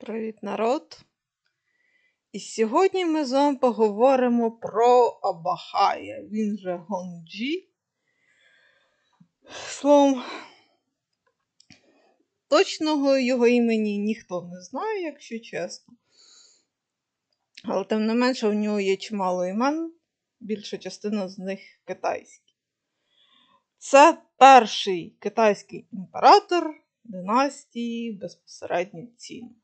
Привіт, народ! І сьогодні ми з вами поговоримо про Абахая, він же Гонджі. Словом, точного його імені ніхто не знає, якщо чесно. Але тим не менше, у нього є чимало імен, більша частина з них китайські. Це перший китайський імператор династії безпосередньо Цін.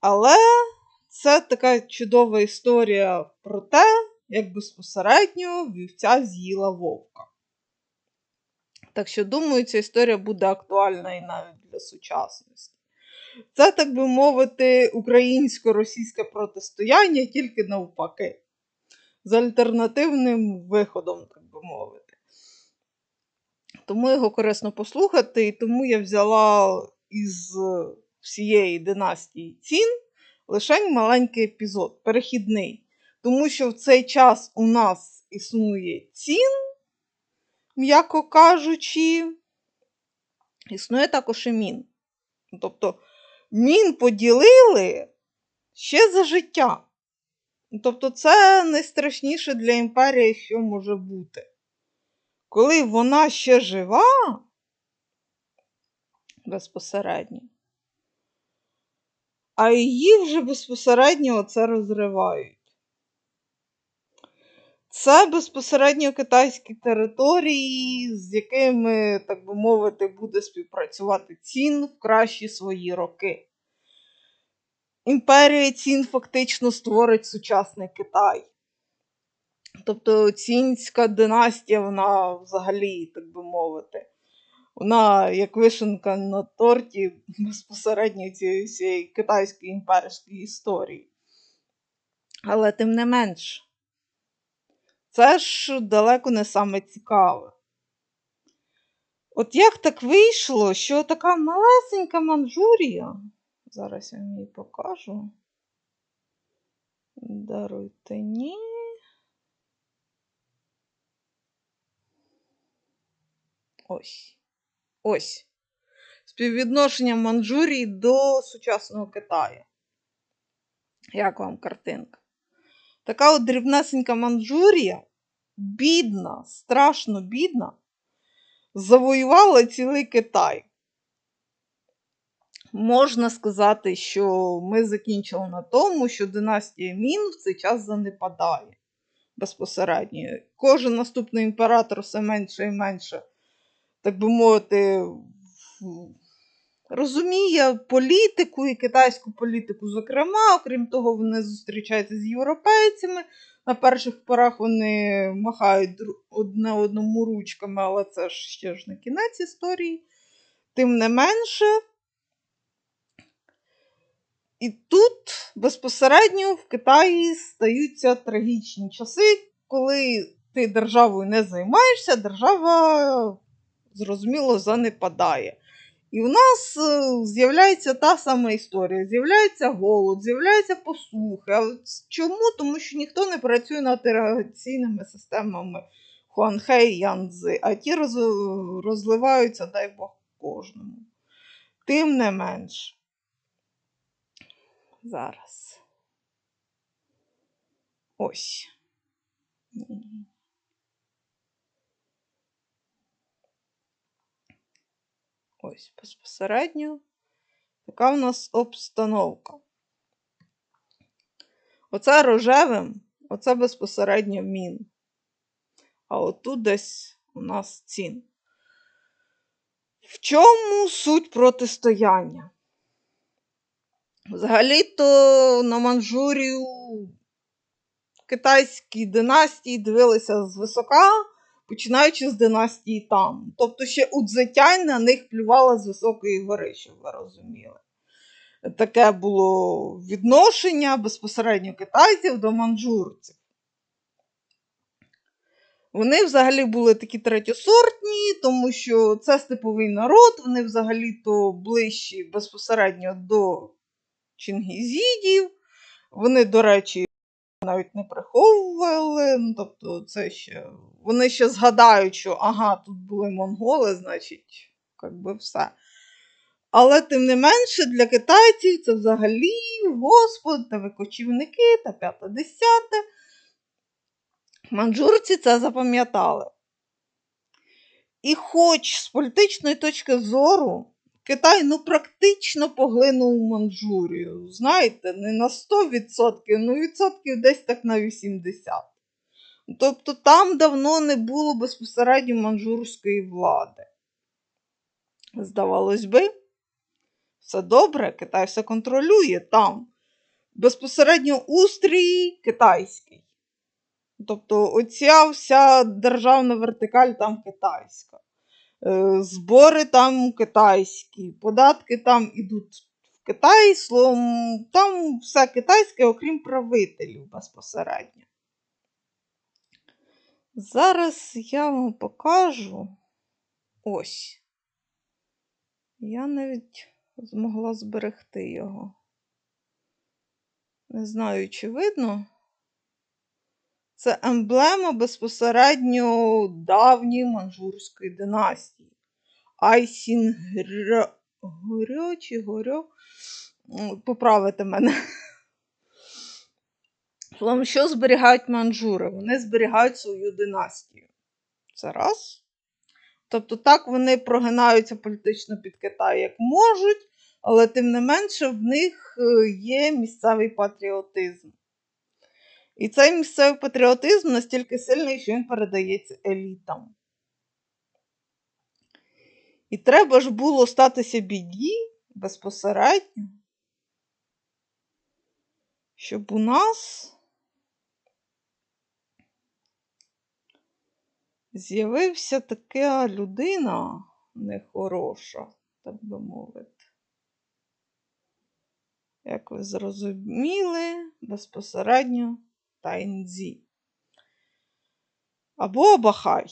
Але це така чудова історія про те, як безпосередньо вівця з'їла вовка. Так що, думаю, ця історія буде актуальна і навіть для сучасності. Це, так би мовити, українсько-російське протистояння тільки навпаки, з альтернативним виходом, так би мовити. Тому його корисно послухати, і тому я взяла із всієї династії цін лише маленький епізод, перехідний. Тому що в цей час у нас існує цін, м'яко кажучи, існує також і мін. Тобто мін поділили ще за життя. Тобто, це найстрашніше для імперії, що може бути. Коли вона ще жива безпосередньо, а її вже безпосередньо це розривають. Це безпосередньо китайські території, з якими, так би мовити, буде співпрацювати цін в кращі свої роки. Імперія цін фактично створить сучасний Китай. Тобто цінська династія, вона взагалі, так би мовити, вона як вишенка на торті безпосередньо цієї всієї китайської імперської історії. Але тим не менш, це ж далеко не саме цікаве. От як так вийшло, що така малесенька Манчжурія, зараз я вам її покажу. Даруйте ні. Ось. Ось. Співвідношення Манчжурії до сучасного Китаю. Як вам картинка? Така от дрібнесенька Манчжурія, бідна, страшно бідна, завоювала цілий Китай. Можна сказати, що ми закінчили на тому, що династія Мін в цей час занепадає безпосередньо. Кожен наступний імператор все менше і менше так би мовити, розуміє політику і китайську політику, зокрема, окрім того, вони зустрічаються з європейцями. На перших порах вони махають одне одному ручками, але це ж ще ж не кінець історії. Тим не менше. І тут безпосередньо в Китаї стаються трагічні часи, коли ти державою не займаєшся, держава зрозуміло, занепадає. І в нас е, з'являється та сама історія. З'являється голод, з'являються посухи. А чому? Тому що ніхто не працює над іригаційними системами Хуанхе і Янзи, а ті роз... розливаються, дай Бог, кожному. Тим не менш. Зараз. Ось. Ось безпосередньо така в нас обстановка. Оце рожевим, оце безпосередньо мін. А отут десь у нас цін. В чому суть протистояння? Взагалі-то на Манчжурію китайські династії дивилися звисока починаючи з династії Тан. Тобто ще Удзетянь на них плювала з високої гори, щоб ви розуміли. Таке було відношення безпосередньо китайців до манджурців. Вони взагалі були такі третьосортні, тому що це степовий народ, вони взагалі-то ближчі безпосередньо до чингізідів. Вони, до речі, навіть не приховували. Ну, тобто, це ще вони ще згадають, що ага, тут були монголи, значить, як би все. Але тим не менше для китайців це взагалі Господь та викочівники та п'яте десяте. Манджурці це запам'ятали. І хоч з політичної точки зору Китай ну практично поглинув Манчжурію. Знаєте, не на 100%, ну відсотків десь так на 80%. Тобто там давно не було безпосередньо манжурської влади. Здавалось би, все добре, Китай все контролює там. Безпосередньо устрій китайський. Тобто оця вся державна вертикаль там китайська. Е, збори там китайські, податки там ідуть в Китай, словом, там все китайське, окрім правителів безпосередньо. Зараз я вам покажу ось. Я навіть змогла зберегти його. Не знаю, чи видно. Це емблема безпосередньо давньої манжурської династії. Айсінгрьо чи Горьо. Поправите мене. Що зберігають манжури? Вони зберігають свою династію. Це раз. Тобто, так вони прогинаються політично під Китай, як можуть, але тим не менше в них е, є місцевий патріотизм. І цей місцевий патріотизм настільки сильний, що він передається елітам. І треба ж було статися біді безпосередньо, щоб у нас з'явився така людина нехороша, так би мовити. Як ви зрозуміли, безпосередньо Тайнзі. Або Абахай.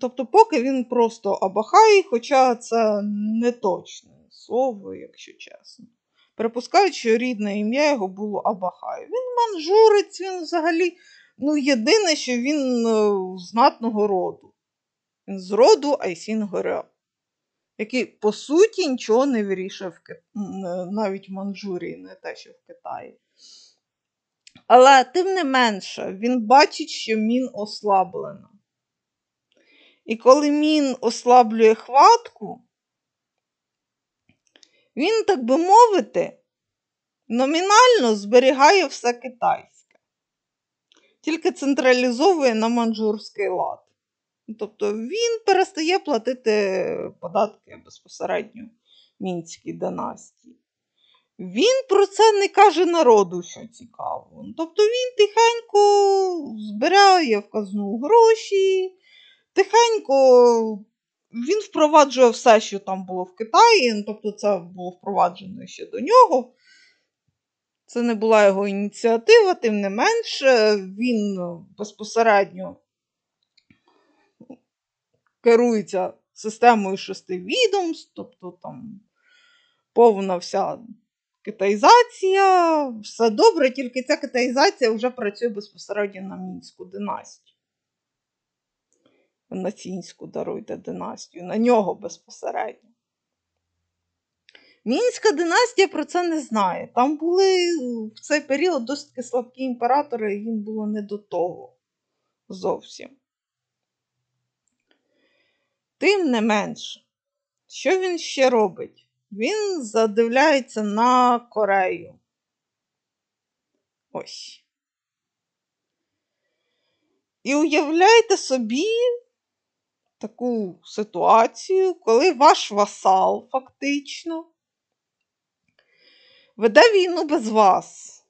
Тобто, поки він просто Абахай, хоча це не точне слово, якщо чесно. Припускають, що рідне ім'я його було Абахай. Він манжурець, він взагалі, ну, єдине, що він е, знатного роду. Він з роду Айсін Горя, який, по суті, нічого не вирішив навіть в Манчжурії, не те, що в Китаї. Але, тим не менше, він бачить, що мін ослаблено. І коли мін ослаблює хватку, він, так би мовити, номінально зберігає все китайське, тільки централізовує на манджурський лад. Тобто він перестає платити податки безпосередньо мінській династії. Він про це не каже народу, що цікаво. Тобто він тихенько збирає в казну гроші, тихенько він впроваджує все, що там було в Китаї, тобто це було впроваджено ще до нього. Це не була його ініціатива, тим не менше, він безпосередньо керується системою шести відомств, тобто там повна вся китаїзація, все добре, тільки ця китаїзація вже працює безпосередньо на мінську династію. Націнську даруйте династію, на нього безпосередньо. Мінська династія про це не знає. Там були в цей період досить слабкі імператори, і їм було не до того зовсім. Тим не менше, що він ще робить? Він задивляється на Корею. Ось. І уявляйте собі таку ситуацію, коли ваш васал фактично веде війну без вас.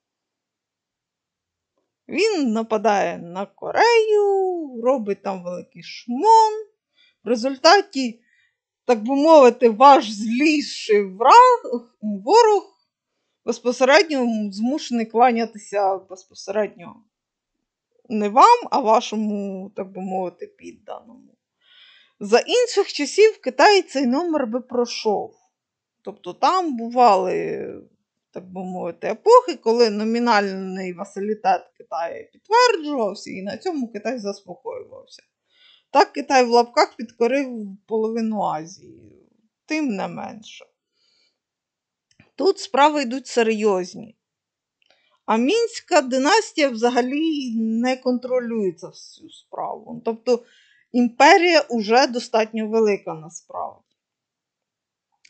Він нападає на Корею, робить там великий шмон. В результаті так би мовити, ваш зліший враг, ворог безпосередньо змушений кланятися безпосередньо не вам, а вашому, так би мовити, підданому. За інших часів в Китаї цей номер би пройшов. Тобто там бували, так би мовити, епохи, коли номінальний василітет Китаю підтверджувався, і на цьому Китай заспокоювався. Так Китай в лапках підкорив половину Азії, тим не менше. Тут справи йдуть серйозні. А мінська династія взагалі не контролюється всю справу. Тобто імперія вже достатньо велика насправді.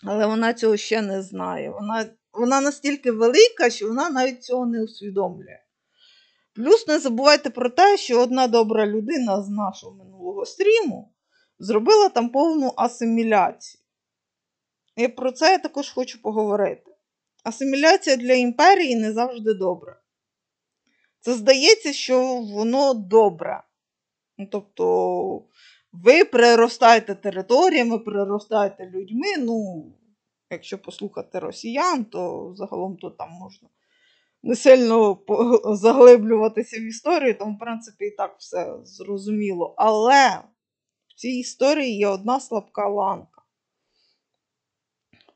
Але вона цього ще не знає. Вона, Вона настільки велика, що вона навіть цього не усвідомлює. Плюс не забувайте про те, що одна добра людина з нашого минулого стріму зробила там повну асиміляцію. І про це я також хочу поговорити. Асиміляція для імперії не завжди добра. Це здається, що воно добре. Ну, Тобто, ви приростаєте територіями, приростаєте людьми. Ну, якщо послухати росіян, то загалом то там можна не сильно заглиблюватися в історію, тому, в принципі, і так все зрозуміло. Але в цій історії є одна слабка ланка.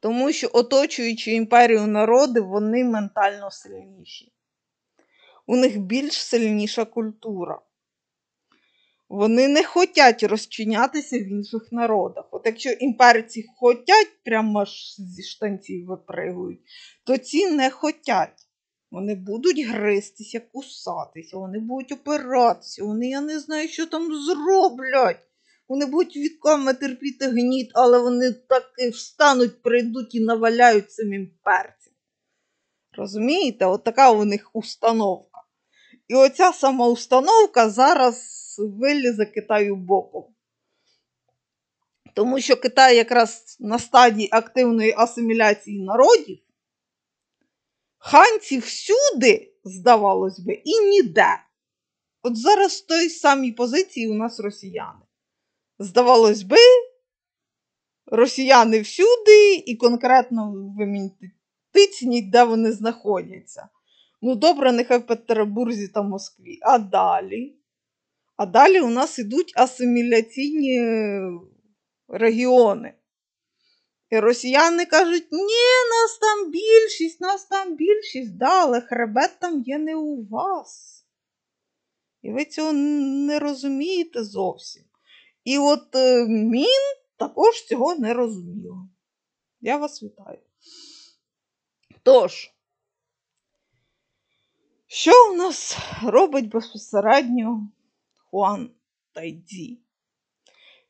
Тому що, оточуючи імперію народи, вони ментально сильніші. У них більш сильніша культура. Вони не хочуть розчинятися в інших народах. От якщо імперці хочуть, прямо аж зі штанців випригують, то ці не хочуть. Вони будуть гристися, кусатися, вони будуть опиратися, вони я не знаю, що там зроблять. Вони будуть віками терпіти гніт, але вони таки встануть, прийдуть і наваляють самим перцям. Розумієте, от така у них установка. І оця сама установка зараз вилізе Китаю боком. Тому що Китай якраз на стадії активної асиміляції народів, ханці всюди, здавалось би, і ніде. От зараз в той самій позиції у нас росіяни. Здавалось би, росіяни всюди, і конкретно ви мені тицніть, де вони знаходяться. Ну, добре, нехай в Петербурзі та Москві. А далі? А далі у нас ідуть асиміляційні регіони. І росіяни кажуть, ні, нас там більшість, нас там більшість, да, але хребет там є не у вас. І ви цього не розумієте зовсім. І от е, Мін також цього не розуміла. Я вас вітаю. Тож, що у нас робить безпосередньо Хуан Тайдзі?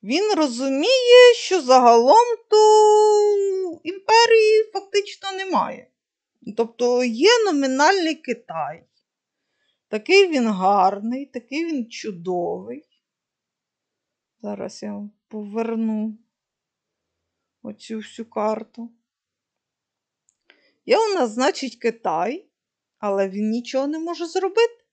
Він розуміє, що загалом то імперії фактично немає. Тобто є номінальний Китай. Такий він гарний, такий він чудовий. Зараз я вам поверну оцю всю карту. Є у нас, значить, Китай, але він нічого не може зробити.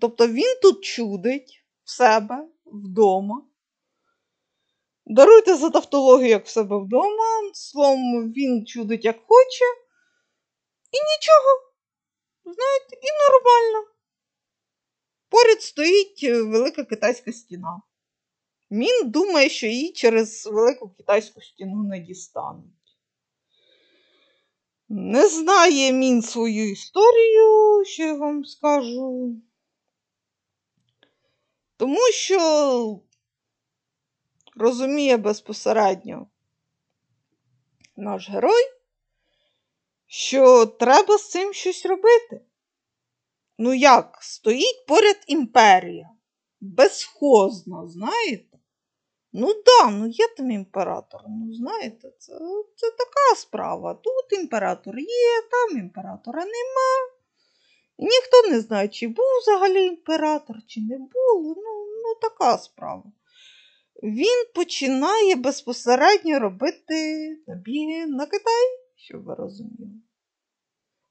Тобто він тут чудить в себе вдома. Даруйте за тавтологію, як в себе вдома. Словом, він чудить як хоче. І нічого. Знаєте, і нормально. Поряд стоїть е, велика китайська стіна. Мін думає, що її через велику китайську стіну не дістануть. Не знає мін свою історію, що я вам скажу. Тому що розуміє безпосередньо наш герой, що треба з цим щось робити. Ну як, стоїть поряд імперія, безхозна, знаєте? Ну да, ну є там імператор. Ну, знаєте, це це така справа. Тут імператор є, там імператора нема. Ніхто не знає, чи був взагалі імператор, чи не було. Ну, ну така справа. Він починає безпосередньо робити набіги на Китай, щоб ви розуміли.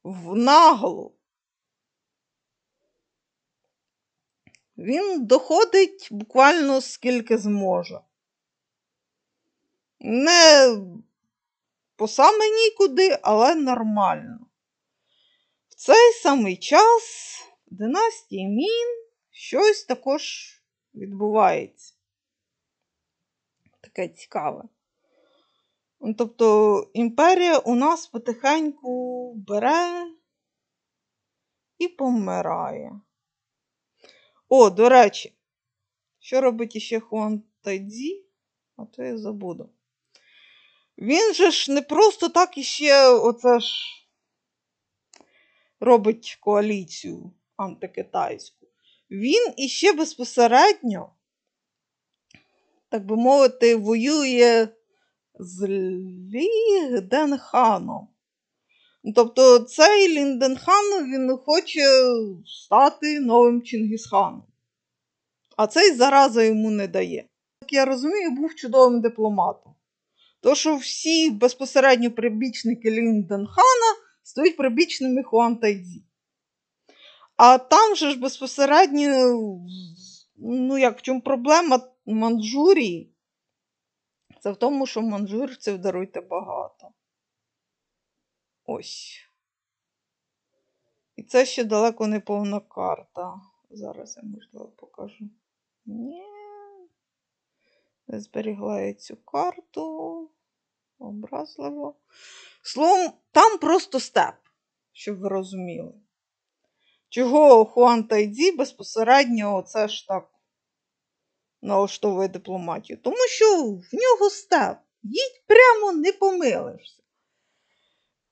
В наглу. Він доходить буквально скільки зможе. Не по саме нікуди, але нормально. Цей самий час в династії Мін щось також відбувається. Таке цікаве. Тобто імперія у нас потихеньку бере і помирає. О, до речі, що робить іще Хуан Тайдзі, а то я забуду. Він же ж не просто так іще оце ж робить коаліцію антикитайську. Він іще безпосередньо, так би мовити, воює з Лінденханом. Тобто цей Лінденхан він хоче стати новим Чингісханом. А цей зараза йому не дає. Як я розумію, був чудовим дипломатом. То, що всі безпосередньо прибічники Лінденхана стають прибічними Хуан Тайдзі. А там же ж безпосередньо, ну як в чому проблема Манчжурії? Це в тому, що манджурців даруйте багато. Ось. І це ще далеко не повна карта. Зараз я, можливо, покажу. Ні. Не зберігла я цю карту. Образливо. Словом, там просто степ, щоб ви розуміли. Чого Хуан Тайдзі безпосередньо оце ж так налаштовує дипломатію? Тому що в нього степ. Їдь прямо не помилишся.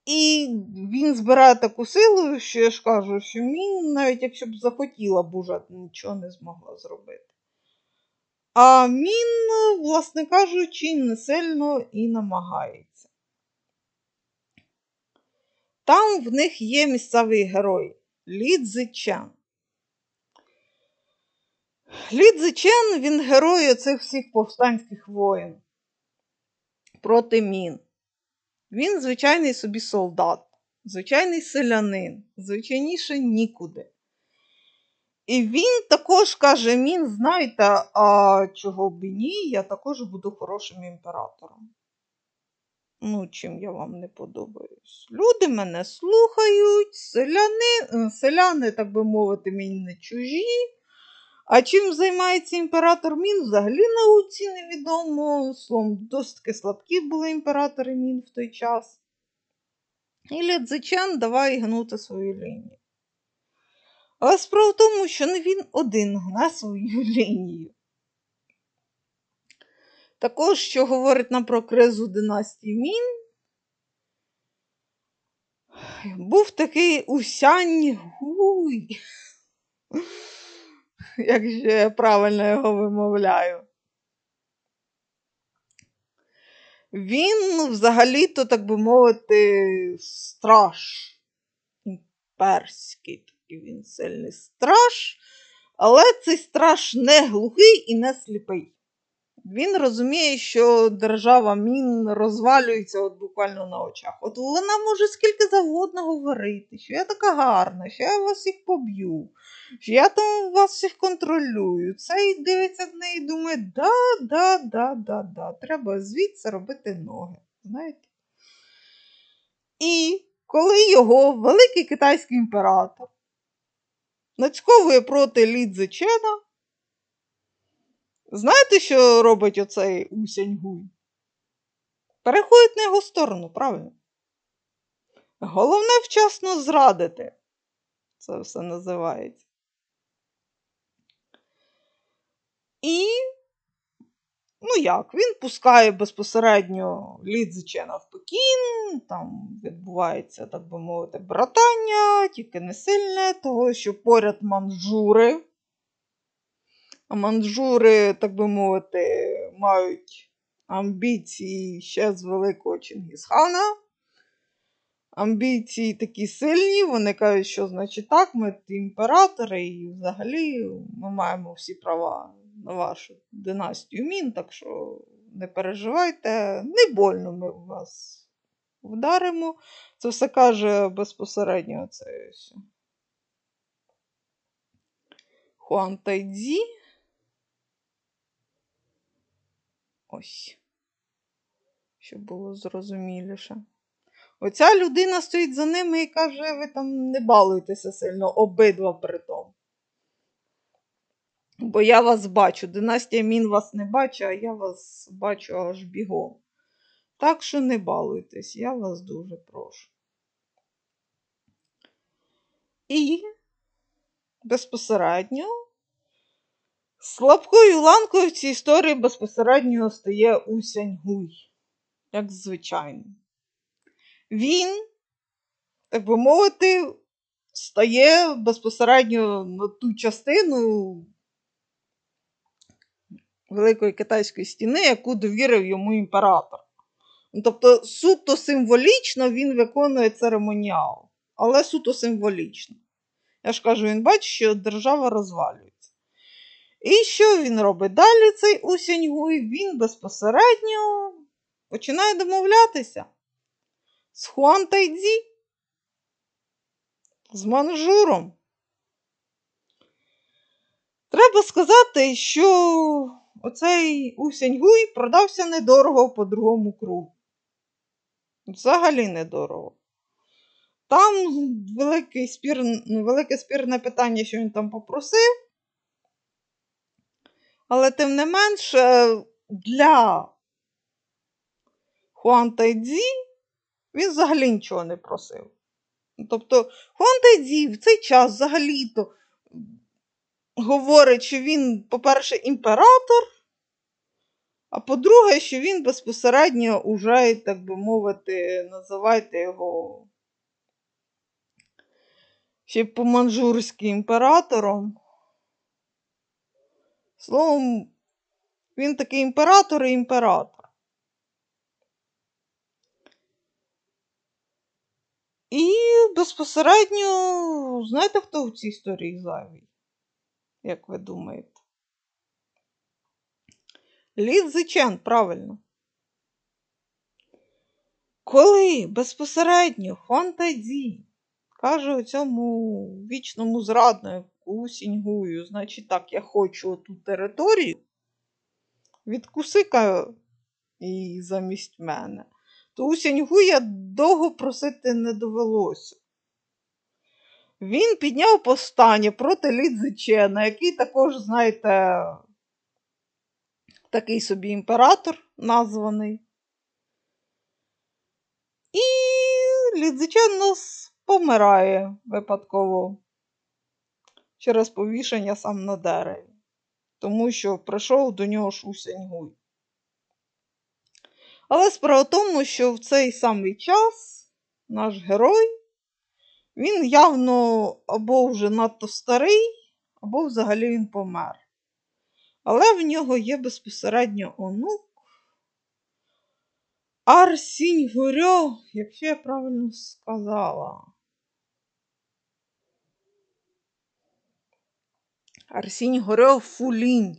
І він збирає таку силу, що я ж кажу, що він, навіть якщо б захотіла б уже нічого не змогла зробити. А Мін, власне кажучи, не сильно і намагається. Там в них є місцевий герой Лі Цзичен. Лі Цзичен, він герой оцих всіх повстанських воїн проти Мін. Він звичайний собі солдат, звичайний селянин, звичайніше нікуди. І він також каже: Мін, знаєте, а чого б і ні, я також буду хорошим імператором. Ну, чим я вам не подобаюсь. Люди мене слухають, селяни, селяни, так би мовити, мені не чужі. А чим займається імператор Мін, взагалі науці невідомо. Словом, досить слабкі були імператори Мін в той час. І Лядзичан давай гнути свою лінію. Але справа в тому, що не він один гне свою лінію. Також, що говорить нам про кризу династії Мін, був такий Усянь Гуй якщо я правильно його вимовляю. Він взагалі-то, так би мовити, страж імперський, такий він сильний страж, але цей страж не глухий і не сліпий. Він розуміє, що держава мін розвалюється от буквально на очах. От вона може скільки завгодно говорити, що я така гарна, що я вас всіх поб'ю, що я там вас всіх контролюю. Цей дивиться в неї і думає, да, да, да, да, да, треба звідси робити ноги. знаєте. І коли його великий китайський імператор нацьковує проти Лідзи Чена, Знаєте, що робить оцей Усяньгуй? Переходить на його сторону, правильно? Головне вчасно зрадити. Це все називається. І, ну як, він пускає безпосередньо Лідзичена в Пекін, там відбувається, так би мовити, братання, тільки не сильне, того, що поряд манжури. А манджури, так би мовити, мають амбіції ще з великого Чингісхана. Амбіції такі сильні, вони кажуть, що значить так, ми імператори, і взагалі ми маємо всі права на вашу династію мін, так що не переживайте, не больно ми вас вдаримо. Це все каже безпосередньо це все. Хуан Тайдзі. Ось. Щоб було зрозуміліше. Оця людина стоїть за ними і каже, ви там не балуйтеся сильно, обидва при тому. Бо я вас бачу. Династія Мін вас не бачить, а я вас бачу аж бігом. Так що не балуйтесь, я вас дуже прошу. І безпосередньо Слабкою ланкою в цій історії безпосередньо стає Усяньгуй. як звичайно. Він, так би мовити, стає безпосередньо на ту частину Великої китайської стіни, яку довірив йому імператор. Ну, Тобто, суто символічно він виконує церемоніал, але суто символічно. Я ж кажу, він бачить, що держава розвалюється. І що він робить далі, цей Усяньгуй? Він безпосередньо починає домовлятися з Хуан Тайдзі, з Манжуром. Треба сказати, що оцей Усяньгуй продався недорого по другому кругу. Взагалі недорого. Там великий спір, велике спірне питання, що він там попросив. Але тим не менш, для Хуан Тайдзі він взагалі нічого не просив. Тобто, Хуан в цей час взагалі-то говорить, що він, по-перше, імператор, а по-друге, що він безпосередньо уже, так би мовити, називайте його ще по-манжурськи імператором. Словом, він такий імператор і імператор. І безпосередньо, знаєте, хто в цій історії зайвий? Як ви думаєте? Лі Зичен, правильно. Коли безпосередньо Хуан Тайдзі каже цьому вічному зраднику Сіньгую, значить так, я хочу ту територію, відкуси-ка її замість мене, то у Сіньгуя довго просити не довелося. Він підняв повстання проти Лідзичена, який також, знаєте, такий собі імператор названий. І Лідзичен нас помирає випадково через повішення сам на дереві, тому що прийшов до нього Шусяньгуй. Але справа в тому, що в цей самий час наш герой, він явно або вже надто старий, або взагалі він помер. Але в нього є безпосередньо онук Арсінь Горьо, якщо я правильно сказала. Арсінь Горьо Фулінь.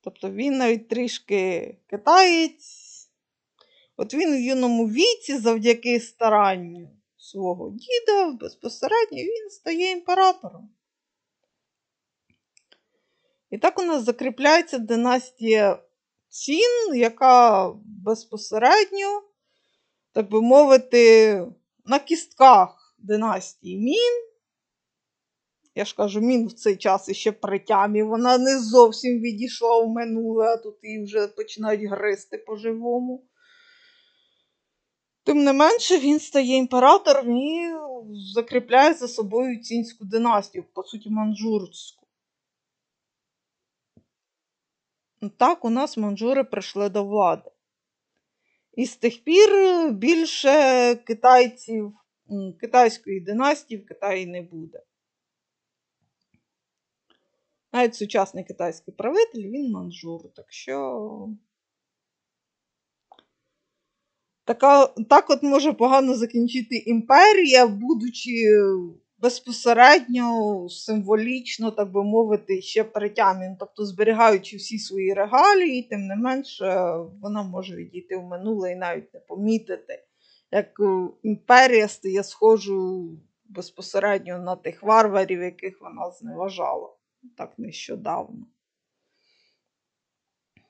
Тобто він навіть трішки китаєць. От він в юному віці, завдяки старанню свого діда, безпосередньо він стає імператором. І так у нас закріпляється династія Цін, яка безпосередньо, так би мовити, на кістках династії Мін. Я ж кажу, Мін в цей час іще при тямі, вона не зовсім відійшла в минуле, а тут її вже починають гризти по-живому. Тим не менше, він стає імператором і закріпляє за собою цінську династію, по суті, манджурську. Так у нас манджури прийшли до влади. І з тих пір більше китайців, китайської династії в Китаї не буде. Навіть сучасний китайський правитель, він манжур. Так що. Така, так от може погано закінчити імперія, будучи безпосередньо, символічно, так би мовити, ще притягнен, тобто зберігаючи всі свої регалії, тим не менше вона може відійти в минуле і навіть не помітити, як імперія стає схожою безпосередньо на тих варварів, яких вона зневажала так нещодавно.